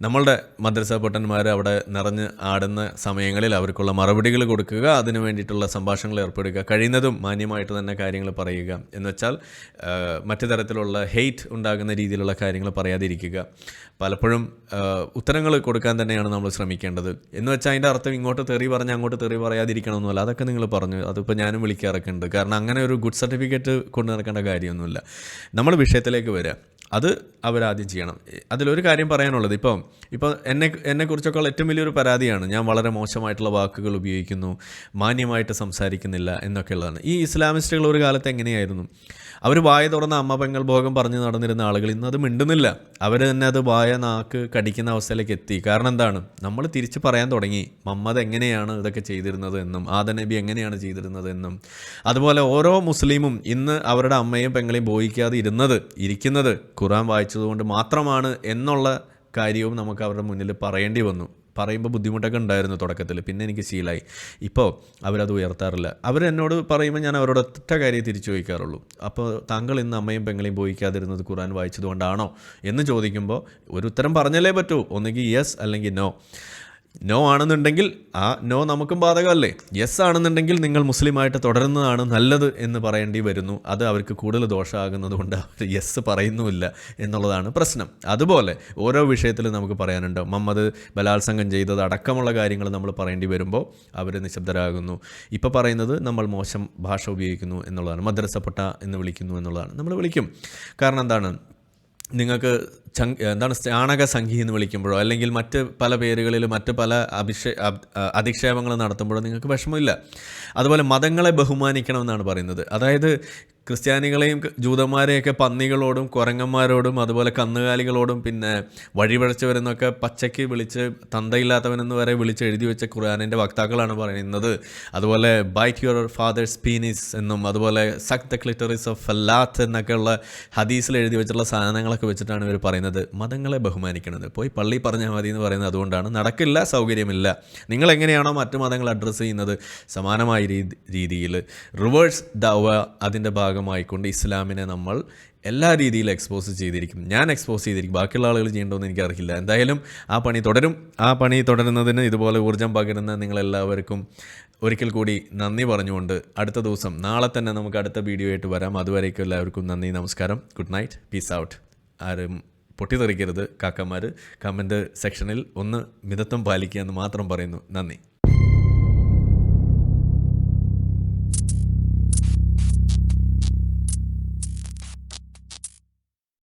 Speaker 1: നമ്മളുടെ മദ്രസ പൊട്ടന്മാർ അവിടെ നിറഞ്ഞ് ആടുന്ന സമയങ്ങളിൽ അവർക്കുള്ള മറുപടികൾ കൊടുക്കുക അതിന് വേണ്ടിയിട്ടുള്ള സംഭാഷണങ്ങൾ ഏർപ്പെടുക കഴിയുന്നതും മാന്യമായിട്ട് തന്നെ കാര്യങ്ങൾ പറയുക എന്നുവെച്ചാൽ മറ്റു തരത്തിലുള്ള ഹെയ്റ്റ് ഉണ്ടാകുന്ന രീതിയിലുള്ള കാര്യങ്ങൾ പറയാതിരിക്കുക. പലപ്പോഴും ഉത്തരങ്ങൾ കൊടുക്കാൻ തന്നെയാണ് നമ്മൾ ശ്രമിക്കേണ്ടത്. എന്ന് വെച്ചാൽ അതിന്റെ അർത്ഥം ഇങ്ങോട്ട് തെറി പറഞ്ഞ് അങ്ങോട്ട് തെറി പറയാതിരിക്കണമെന്നല്ല. അതൊക്കെ നിങ്ങൾ പറഞ്ഞു. അതിപ്പോൾ ഞാനും വിളിക്കാറൊക്കെ ഉണ്ട്. കാരണം അങ്ങനെ ഒരു ഗുഡ് സർട്ടിഫിക്കറ്റ് കൊണ്ടു നടക്കേണ്ട കാര്യമൊന്നുമില്ല. നമ്മൾ വിഷയത്തിലേക്ക് വരിക അത് അവരാദ്യം ചെയ്യണം. അതിലൊരു കാര്യം പറയാനുള്ളത്. ഇപ്പം ഇപ്പോൾ എന്നെ എന്നെക്കുറിച്ചൊക്കെ ഏറ്റവും വലിയൊരു പരാതിയാണ് ഞാൻ വളരെ മോശമായിട്ടുള്ള വാക്കുകൾ ഉപയോഗിക്കുന്നു മാന്യമായിട്ട് സംസാരിക്കുന്നില്ല എന്നൊക്കെയുള്ളതാണ്. ഈ ഇസ്ലാമിസ്റ്റുകൾ ഒരു കാലത്ത് എങ്ങനെയായിരുന്നു? അവർ വായ തുറന്ന അമ്മ പെങ്ങൾ ഭോഗം പറഞ്ഞു നടന്നിരുന്ന ആളുകൾ ഇന്ന് അത് മിണ്ടുന്നില്ല. അവർ തന്നെ അത് വായ നാക്ക് കടിക്കുന്ന അവസ്ഥയിലേക്ക് എത്തി. കാരണം എന്താണ്? നമ്മൾ തിരിച്ച് പറയാൻ തുടങ്ങി. മമ്മദ് എങ്ങനെയാണ് ഇതൊക്കെ ചെയ്തിരുന്നത് എന്നും ആദ നബി എങ്ങനെയാണ് ചെയ്തിരുന്നത് എന്നും. അതുപോലെ ഓരോ മുസ്ലിമും ഇന്ന് അവരുടെ അമ്മയും പെങ്ങളെയും ബോഹിക്കാതെ ഇരുന്നത് ഇരിക്കുന്നത് ഖുറാൻ വായിച്ചതുകൊണ്ട് മാത്രമാണ് എന്നുള്ള കാര്യവും നമുക്ക് അവരുടെ മുന്നിൽ പറയേണ്ടി വന്നു. പറയുമ്പോൾ ബുദ്ധിമുട്ടൊക്കെ ഉണ്ടായിരുന്നു തുടക്കത്തിൽ. പിന്നെ എനിക്ക് ശീലമായി ഇപ്പോൾ അവരത് ഉയർത്താറില്ല. അവർ എന്നോട് പറയുമ്പോൾ ഞാൻ അവരോട് ഒറ്റ കാര്യം തിരിച്ചു ചോദിക്കാറുള്ളൂ. അപ്പോൾ താങ്കൾ ഇന്ന് അമ്മയും പെങ്ങളെയും ബോധിക്കാതിരുന്നത് ഖുറാൻ വായിച്ചതുകൊണ്ടാണോ എന്ന് ചോദിക്കുമ്പോൾ ഒരു ഉത്തരം പറഞ്ഞല്ലേ പറ്റൂ. ഒന്നുകിൽ യെസ് അല്ലെങ്കിൽ നോ നോ ആണെന്നുണ്ടെങ്കിൽ ആ നോ നമുക്കും ബാധകമല്ലേ? യെസ് ആണെന്നുണ്ടെങ്കിൽ നിങ്ങൾ മുസ്ലിമായിട്ട് തുടരുന്നതാണ് നല്ലത് എന്ന് പറയേണ്ടി വരുന്നു. അത് അവർക്ക് കൂടുതൽ ദോഷമാകുന്നത് കൊണ്ട് അവർ യെസ് പറയുന്നുമില്ല എന്നുള്ളതാണ് പ്രശ്നം. അതുപോലെ ഓരോ വിഷയത്തിലും നമുക്ക് പറയാനുണ്ട്. മമ്മദ് ബലാത്സംഗം ചെയ്തത് അടക്കമുള്ള കാര്യങ്ങൾ നമ്മൾ പറയേണ്ടി വരുമ്പോൾ അവർ നിശബ്ദരാകുന്നു. ഇപ്പോൾ പറയുന്നത് നമ്മൾ മോശം ഭാഷ ഉപയോഗിക്കുന്നു എന്നുള്ളതാണ്. മദ്രസപ്പെട്ട എന്ന് വിളിക്കുന്നു എന്നുള്ളതാണ്. നമ്മൾ വിളിക്കും. കാരണം എന്താണ്? നിങ്ങൾക്ക് ചങ് എന്താണ് ചാണക സംഖ്യ എന്ന് വിളിക്കുമ്പോഴോ അല്ലെങ്കിൽ മറ്റ് പല പേരുകളിൽ മറ്റ് പല അഭിഷേ അധിക്ഷേപങ്ങൾ നടത്തുമ്പോഴോ നിങ്ങൾക്ക് വിഷമമില്ല. അതുപോലെ മതങ്ങളെ ബഹുമാനിക്കണമെന്നാണ് പറയുന്നത്. അതായത് ക്രിസ്ത്യാനികളെയും ജൂതന്മാരെയൊക്കെ പന്നികളോടും കുരങ്ങന്മാരോടും അതുപോലെ കന്നുകാലികളോടും പിന്നെ വഴിപഴച്ചവരെന്നൊക്കെ പച്ചയ്ക്ക് വിളിച്ച് തന്തയില്ലാത്തവനെന്ന് വരെ വിളിച്ച് എഴുതി വെച്ച ഖുർആാനിന്റെ വക്താക്കളാണ് പറയുന്നത്. അതുപോലെ ബൈറ്റ് യുവർ ഫാദേഴ്സ് പീനിസ് എന്നും അതുപോലെ സക് ദ ക്ലിറ്ററിസ് ഓഫ് ഫല്ലാത്ത് എന്നൊക്കെയുള്ള ഹദീസിൽ എഴുതി വെച്ചിട്ടുള്ള സാധനങ്ങളൊക്കെ വെച്ചിട്ടാണ് ഇവർ പറയുന്നത്. മതങ്ങളെ ബഹുമാനിക്കണത്. പോയി പള്ളി പറഞ്ഞാൽ മതി എന്ന് പറയുന്നത് അതുകൊണ്ടാണ്. നടക്കില്ല സൗകര്യമില്ല. നിങ്ങൾ എങ്ങനെയാണോ മറ്റു മതങ്ങൾ അഡ്രസ്സ് ചെയ്യുന്നത് സമാനമായ രീതി രീതിയിൽ. റിവേഴ്സ് ദവ അതിന്റെ ഭാഗമായിക്കൊണ്ട് ഇസ്ലാമിനെ നമ്മൾ എല്ലാ രീതിയിലും എക്സ്പോസ് ചെയ്തിരിക്കും ഞാൻ എക്സ്പോസ് ചെയ്തിരിക്കും. ബാക്കിയുള്ള ആളുകൾ ചെയ്യേണ്ടതെന്ന് എനിക്കറിയില്ല. എന്തായാലും ആ പണി തുടരും. ആ പണി തുടരുന്നതിന് ഇതുപോലെ ഊർജം പകരുന്ന നിങ്ങളെല്ലാവർക്കും ഒരിക്കൽ കൂടി നന്ദി പറഞ്ഞുകൊണ്ട് അടുത്ത ദിവസം നാളെ തന്നെ നമുക്ക് അടുത്ത വീഡിയോ ആയിട്ട് വരാം. അതുവരേക്കും എല്ലാവർക്കും നന്ദി നമസ്കാരം. ഗുഡ് നൈറ്റ് പീസ് ഔട്ട് ആരും പൊട്ടിത്തെറിക്കരുത്. കാക്കന്മാർ കമന്റ് സെക്ഷനിൽ ഒന്ന് മിതത്വം പാലിക്കുക എന്ന് മാത്രം പറയുന്നു. നന്ദി.